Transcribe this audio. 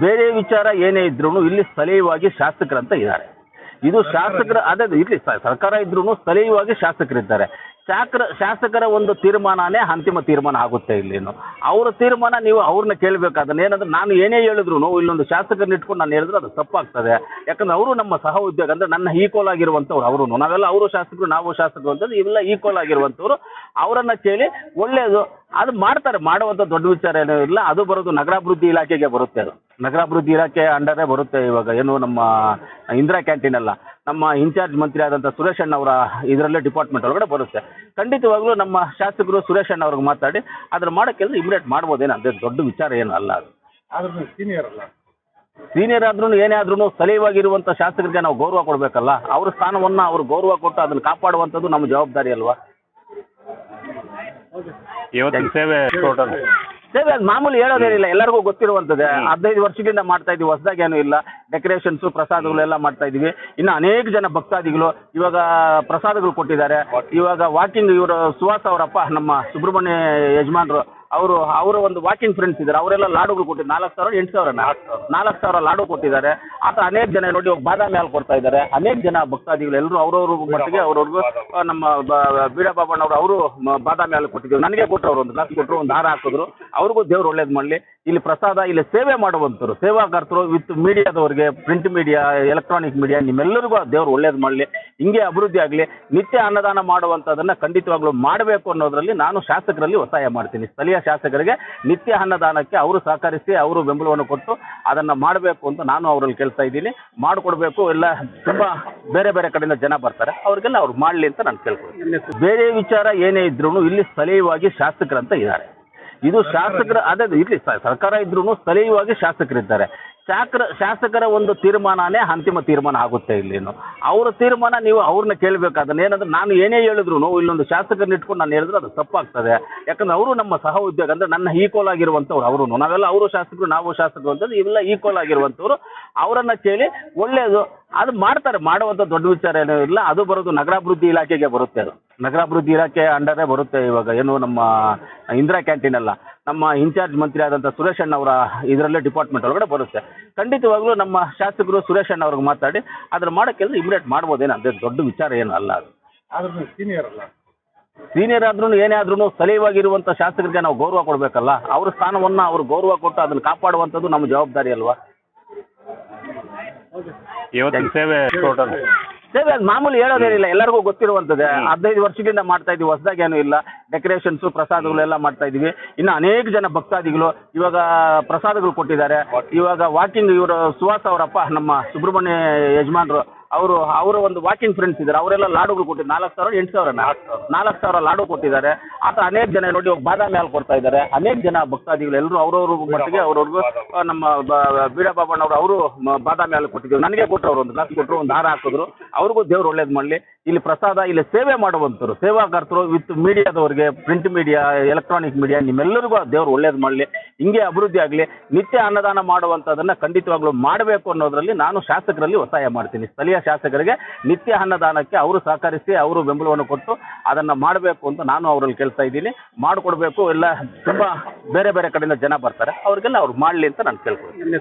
ಬೇರೆ ವಿಚಾರ ಏನೇ ಇದ್ರೂ ಇಲ್ಲಿ ಸ್ಥಳೀಯವಾಗಿ ಶಾಸಕರಂತ ಇದ್ದಾರೆ. ಇದು ಶಾಸಕರ ಅದೇ ಇಲ್ಲಿ ಸರ್ಕಾರ ಇದ್ರೂ ಸ್ಥಳೀಯವಾಗಿ ಶಾಸಕರಿದ್ದಾರೆ. ಶಾಸಕರ ಶಾಸಕರ ಒಂದು ತೀರ್ಮಾನನೇ ಅಂತಿಮ ತೀರ್ಮಾನ ಆಗುತ್ತೆ ಇಲ್ಲಿನು. ಅವರ ತೀರ್ಮಾನ ನೀವು ಅವ್ರನ್ನ ಕೇಳಬೇಕು ಅದನ್ನ ಏನಂದ್ರೆ ನಾನು ಏನೇ ಹೇಳಿದ್ರು ಇಲ್ಲೊಂದು ಶಾಸಕರನ್ನ ಇಟ್ಕೊಂಡು ನಾನು ಹೇಳಿದ್ರೆ ಅದು ತಪ್ಪಾಗ್ತದೆ. ಯಾಕಂದ್ರೆ ಅವರು ನಮ್ಮ ಸಹ ಉದ್ಯೋಗ, ಅಂದ್ರೆ ನನ್ನ ಈಕ್ವಲ್ ಆಗಿರುವಂಥವ್ರು ಅವರು ನಾವೆಲ್ಲ ಅವರು ಶಾಸಕರು, ನಾವು ಶಾಸಕರು ಅಂತಂದ್ರೆ ಇವೆಲ್ಲ ಈಕ್ವಲ್ ಆಗಿರುವಂಥವ್ರು. ಅವರನ್ನ ಕೇಳಿ ಒಳ್ಳೆಯದು ಅದು ಮಾಡ್ತಾರೆ. ಮಾಡುವಂಥ ದೊಡ್ಡ ವಿಚಾರ ಏನೂ ಇಲ್ಲ. ಅದು ಬರೋದು ನಗರಾಭಿವೃದ್ಧಿ ಇಲಾಖೆಗೆ ಬರುತ್ತೆ ಅದು. ನಗರಾಭಿವೃದ್ಧಿ ಇಲಾಖೆ ಅಂಡರೇ ಬರುತ್ತೆ ಇವಾಗ. ಏನು ನಮ್ಮ ಇಂದಿರಾ ಕ್ಯಾಂಟೀನ್ ಅಲ್ಲ. ನಮ್ಮ ಇನ್ಚಾರ್ಜ್ ಮಂತ್ರಿ ಆದಂಥ ಸುರೇಶ್ ಅಣ್ಣ ಅವರ ಇದರಲ್ಲೇ ಡಿಪಾರ್ಟ್ಮೆಂಟ್ ಒಳಗಡೆ ಬರುತ್ತೆ. ಖಂಡಿತವಾಗ್ಲೂ ನಮ್ಮ ಶಾಸಕರು ಸುರೇಶ್ ಅಣ್ಣ ಅವ್ರಿಗೆ ಮಾತಾಡಿ ಅದ್ರ ಮಾಡೋಕ್ಕೆ ಇಮಿಡಿಯೇಟ್ ಮಾಡ್ಬೋದೇನು ಅದೇ ದೊಡ್ಡ ವಿಚಾರ ಏನು ಅಲ್ಲ ಅದು. ಆದ್ರೆ ಸೀನಿಯರ್ ಅಲ್ಲ? ಸೀನಿಯರ್ ಆದ್ರೂ ಏನೇ ಆದ್ರೂ ಸ್ಥಳೀಯವಾಗಿರುವಂಥ ಶಾಸಕರಿಗೆ ನಾವು ಗೌರವ ಕೊಡಬೇಕಲ್ಲ. ಅವ್ರ ಸ್ಥಾನವನ್ನ ಅವ್ರು ಗೌರವ ಕೊಟ್ಟು ಅದನ್ನ ಕಾಪಾಡುವಂತದ್ದು ನಮ್ಮ ಜವಾಬ್ದಾರಿ ಅಲ್ವಾ? ಇವತ್ತಿನ ಸೇವೆ ಟೋಟಲ್. ಸೇವೆ ಅದು ಮಾಮೂಲಿ ಹೇಳೋದೇನಿಲ್ಲ. ಎಲ್ಲರಿಗೂ ಗೊತ್ತಿರುವಂಥದ್ದೇ. ಹದಿನೈದು ವರ್ಷದಿಂದ ಮಾಡ್ತಾ ಇದ್ದೀವಿ. ಹೊಸದಾಗಿ ಏನು ಇಲ್ಲ. ಡೆಕೋರೇಷನ್ಸು ಪ್ರಸಾದಗಳೆಲ್ಲ ಮಾಡ್ತಾ ಇದೀವಿ ಇನ್ನು ಅನೇಕ ಜನ ಭಕ್ತಾದಿಗಳು ಇವಾಗ ಪ್ರಸಾದಗಳು ಕೊಟ್ಟಿದ್ದಾರೆ. ಇವಾಗ ವಾಕಿಂಗ್ ಇವರು ಸುಹಾಸ್ ಅವರಪ್ಪ ನಮ್ಮ ಸುಬ್ರಹ್ಮಣ್ಯ ಯಜಮಾನ್ರು ಅವರು ಅವರ ಒಂದು ವಾಕಿಂಗ್ ಫ್ರೆಂಡ್ಸ್ ಇದ್ದಾರೆ. ಅವರೆಲ್ಲ ಲಾಡುಗಳು ಕೊಟ್ಟಿದ್ದಾರೆ ನಾಲ್ಕು ಸಾವಿರ ಎಂಟು ಸಾವಿರ ನಾಲ್ಕು ಸಾವಿರ. ಲಾಡು ಕೊಟ್ಟಿದ್ದಾರೆ. ಆತ ಅನೇಕ ಜನ ನೋಡಿ ಇವಾಗ ಬಾದಾಮಿ ಹಾಲು ಕೊಡ್ತಾ ಇದ್ದಾರೆ. ಅನೇಕ ಜನ ಭಕ್ತಾದಿಗಳು ಎಲ್ಲರೂ ಅವ್ರವ್ರ ಮಟ್ಟಿಗೆ ಅವ್ರವ್ರಿಗೂ ನಮ್ಮ ಬೀಡ ಬಾಬಣ್ಣವರು ಅವರು ಬಾದಾಮಿ ಹಾಲು ಕೊಟ್ಟಿದ್ರು ನನಗೆ ಕೊಟ್ಟರು ಅವರು ಒಂದು ಗ್ಲಾಸ್ ಕೊಟ್ಟರು ಒಂದು ಹಾರ ಹಾಕಿದ್ರು. ಅವ್ರಿಗೂ ದೇವ್ರು ಒಳ್ಳೇದು ಮಾಡಲಿ. ಇಲ್ಲಿ ಪ್ರಸಾದ ಇಲ್ಲಿ ಸೇವೆ ಮಾಡುವಂಥವ್ರು ಸೇವಾಕರ್ತರು ವಿತ್ ಮೀಡಿಯಾದವ್ರಿಗೆ ಪ್ರಿಂಟ್ ಮೀಡಿಯಾ ಎಲೆಕ್ಟ್ರಾನಿಕ್ ಮೀಡಿಯಾ ನಿಮ್ಮೆಲ್ಲರಿಗೂ ದೇವರು ಒಳ್ಳೇದು ಮಾಡಲಿ, ಹಿಂಗೆ ಅಭಿವೃದ್ಧಿ ಆಗಲಿ, ನಿತ್ಯ ಅನ್ನದಾನ ಮಾಡುವಂಥದ್ದನ್ನು ಖಂಡಿತವಾಗ್ಲೂ ಮಾಡಬೇಕು ಅನ್ನೋದರಲ್ಲಿ ನಾನು ಶಾಸಕರಲ್ಲಿ ಒತ್ತಾಯ ಮಾಡ್ತೀನಿ. ಸ್ಥಳೀಯ ಶಾಸಕರಿಗೆ ನಿತ್ಯ ಅನ್ನದಾನಕ್ಕೆ ಅವರು ಸಹಕರಿಸಿ, ಅವರು ಬೆಂಬಲವನ್ನು ಕೊಟ್ಟು ಅದನ್ನು ಮಾಡಬೇಕು ಅಂತ ನಾನು ಅವರಲ್ಲಿ ಕೇಳ್ತಾ ಇದ್ದೀನಿ. ಮಾಡಿಕೊಡ್ಬೇಕು, ಎಲ್ಲ ತುಂಬ ಬೇರೆ ಬೇರೆ ಕಡೆಯಿಂದ ಜನ ಬರ್ತಾರೆ, ಅವ್ರಿಗೆಲ್ಲ ಅವ್ರು ಮಾಡಲಿ ಅಂತ ನಾನು ಕೇಳ್ಕೊಳ್ತೀನಿ. ಬೇರೆ ವಿಚಾರ ಏನೇ ಇದ್ರೂ ಇಲ್ಲಿ ಸ್ಥಳೀಯವಾಗಿ ಶಾಸಕರಂತ ಇದ್ದಾರೆ. ಇದು ಶಾಸಕರ, ಅದೇ ಇಲ್ಲಿ ಸರ್ಕಾರ ಇದ್ರೂ ಸ್ಥಳೀಯವಾಗಿ ಶಾಸಕರಿದ್ದಾರೆ. ಶಾಸಕರ ಶಾಸಕರ ಒಂದು ತೀರ್ಮಾನನೇ ಅಂತಿಮ ತೀರ್ಮಾನ ಆಗುತ್ತೆ ಇಲ್ಲಿನು. ಅವರ ತೀರ್ಮಾನ ನೀವು ಅವ್ರನ್ನ ಕೇಳಬೇಕು ಅದನ್ನ ಏನಂದ್ರೆ ನಾನು ಏನೇ ಹೇಳಿದ್ರು ಇಲ್ಲೊಂದು ಶಾಸಕರನ್ನ ಇಟ್ಕೊಂಡು ನಾನು ಹೇಳಿದ್ರೆ ಅದು ತಪ್ಪಾಗ್ತದೆ. ಯಾಕಂದ್ರೆ ಅವರು ನಮ್ಮ ಸಹ ಉದ್ಯೋಗ, ಅಂದ್ರೆ ನನ್ನ ಈಕ್ವಲ್ ಆಗಿರುವಂಥವ್ರು ಅವರು ನಾವೆಲ್ಲ ಅವರು ಶಾಸಕರು, ನಾವು ಶಾಸಕರು ಅಂತಂದ್ರೆ ಇವೆಲ್ಲ ಈಕ್ವಲ್ ಆಗಿರುವಂಥವ್ರು. ಅವರನ್ನ ಕೇಳಿ ಒಳ್ಳೆಯದು ಅದು ಮಾಡ್ತಾರೆ, ಮಾಡುವಂಥ ದೊಡ್ಡ ವಿಚಾರ ಏನೂ ಇಲ್ಲ. ಅದು ಬರೋದು ನಗರಾಭಿವೃದ್ಧಿ ಇಲಾಖೆಗೆ ಬರುತ್ತೆ ಅದು. ನಗರಾಭಿವೃದ್ಧಿ ಇಲಾಖೆ ಅಂಡರೇ ಬರುತ್ತೆ ಇವಾಗ. ಏನು ನಮ್ಮ ಇಂದಿರಾ ಕ್ಯಾಂಟೀನ್ ಅಲ್ಲ ನಮ್ಮ ಇನ್ಚಾರ್ಜ್ ಮಂತ್ರಿ ಆದಂತ ಸುರೇಶ್ ಅಣ್ಣ ಅವರ ಇದರಲ್ಲೇ ಡಿಪಾರ್ಟ್ಮೆಂಟ್ ಒಳಗಡೆ ಬರುತ್ತೆ. ಖಂಡಿತವಾಗ್ಲೂ ನಮ್ಮ ಶಾಸಕರು ಸುರೇಶ್ ಅಣ್ಣ ಅವ್ರಿಗೆ ಮಾತಾಡಿ ಅದ್ರ ಮಾಡೋಕೆಲ್ಲ ಇಮಿಡಿಯೇಟ್ ಮಾಡ್ಬೋದೇನು ಅದೇ ದೊಡ್ಡ ವಿಚಾರ ಏನು ಅಲ್ಲ ಅದು. ಆದ್ರೆ ಸೀನಿಯರ್ ಅಲ್ಲ? ಸೀನಿಯರ್ ಆದ್ರೂ ಏನೇ ಆದ್ರೂ ಸ್ಥಳೀಯವಾಗಿರುವಂಥ ಶಾಸಕರಿಗೆ ನಾವು ಗೌರವ ಕೊಡಬೇಕಲ್ಲ. ಅವ್ರ ಸ್ಥಾನವನ್ನ ಅವ್ರು ಗೌರವ ಕೊಟ್ಟು ಅದನ್ನ ಕಾಪಾಡುವಂತದ್ದು ನಮ್ಮ ಜವಾಬ್ದಾರಿ ಅಲ್ವಾ? ಇವತ್ತಿನ ಸೇವೆ ಟೋಟಲ್ ಅದು ಮಾಮೂಲಿ ಹೇಳೋದೇನಿಲ್ಲ. ಎಲ್ಲರಿಗೂ ಗೊತ್ತಿರುವಂಥದ್ದೇ. ಹದಿನೈದು ವರ್ಷದಿಂದ ಮಾಡ್ತಾ ಇದ್ವಿ ಹೊಸದಾಗಿ ಏನೂ ಇಲ್ಲ. ಡೆಕೋರೇಷನ್ಸು ಪ್ರಸಾದಗಳೆಲ್ಲ ಮಾಡ್ತಾ ಇದೀವಿ ಇನ್ನು ಅನೇಕ ಜನ ಭಕ್ತಾದಿಗಳು ಇವಾಗ ಪ್ರಸಾದಗಳು ಕೊಟ್ಟಿದ್ದಾರೆ. ಇವಾಗ ವಾಕಿಂಗ್ ಇವರು ಸುಹಾಸ್ ಅವರಪ್ಪ ನಮ್ಮ ಸುಬ್ರಹ್ಮಣ್ಯ ಯಜಮಾನ್ರು ಅವರು ಅವರ ಒಂದು ವಾಕಿಂಗ್ ಫ್ರೆಂಡ್ಸ್ ಇದ್ದಾರೆ. ಅವರೆಲ್ಲ ಲಾಡುಗಳು ಕೊಟ್ಟಿದ್ದಾರೆ ನಾಲ್ಕು ಸಾವಿರ ಎಂಟು ಸಾವಿರ ನಾಲ್ಕು ಸಾವಿರ. ಲಾಡು ಕೊಟ್ಟಿದ್ದಾರೆ. ಆತ ಅನೇಕ ಜನ ನೋಡಿ ಬಾದಾಮಿ ಹಾಲು ಕೊಡ್ತಾ ಇದ್ದಾರೆ. ಅನೇಕ ಜನ ಭಕ್ತಾದಿಗಳು ಎಲ್ಲರೂ ಅವ್ರವ್ರ ಮಟ್ಟಿಗೆ ಅವ್ರವ್ರಿಗೂ ನಮ್ಮ ಬೀಡಾ ಬೀಡ ಬಾಬಣ್ಣವರು ಅವರು ಬಾದಾಮಿ ಹಾಲು ಕೊಟ್ಟಿದ್ರು ನನಗೆ ಕೊಟ್ಟರು ಅವರು ಒಂದು ಗ್ಲಾಸ್ ಕೊಟ್ಟರು ಒಂದು ಹಾರ ಹಾಕಿದ್ರು. ಅವ್ರಿಗೂ ದೇವ್ರು ಒಳ್ಳೇದು ಮಾಡಲಿ. ಇಲ್ಲಿ ಪ್ರಸಾದ, ಇಲ್ಲಿ ಸೇವೆ ಮಾಡುವಂಥವ್ರು, ಸೇವಾಕರ್ತರು, ವಿತ್ ಮೀಡಿಯಾದವ್ರಿಗೆ ಪ್ರಿಂಟ್ ಮೀಡಿಯಾ ಎಲೆಕ್ಟ್ರಾನಿಕ್ ಮೀಡಿಯಾ ನಿಮ್ಮೆಲ್ಲರಿಗೂ ದೇವರು ಒಳ್ಳೇದು ಮಾಡಲಿ, ಹಿಂಗೆ ಅಭಿವೃದ್ಧಿ ಆಗಲಿ, ನಿತ್ಯ ಅನ್ನದಾನ ಮಾಡುವಂಥದ್ದನ್ನು ಖಂಡಿತವಾಗ್ಲೂ ಮಾಡಬೇಕು ಅನ್ನೋದರಲ್ಲಿ ನಾನು ಶಾಸಕರಲ್ಲಿ ಒತ್ತಾಯ ಮಾಡ್ತೀನಿ. ಸ್ಥಳೀಯ ಶಾಸಕರಿಗೆ ನಿತ್ಯ ಅನ್ನದಾನಕ್ಕೆ ಅವರು ಸಹಕರಿಸಿ, ಅವರು ಬೆಂಬಲವನ್ನು ಕೊಟ್ಟು ಅದನ್ನು ಮಾಡಬೇಕು ಅಂತ ನಾನು ಅವರಲ್ಲಿ ಕೇಳ್ತಾ ಇದ್ದೀನಿ. ಮಾಡಿಕೊಡ್ಬೇಕು, ಎಲ್ಲ ತುಂಬ ಬೇರೆ ಬೇರೆ ಕಡೆಯಿಂದ ಜನ ಬರ್ತಾರೆ, ಅವ್ರಿಗೆಲ್ಲ ಅವ್ರು ಮಾಡಲಿ ಅಂತ ನಾನು ಕೇಳ್ಕೊಳ್ತೀನಿ.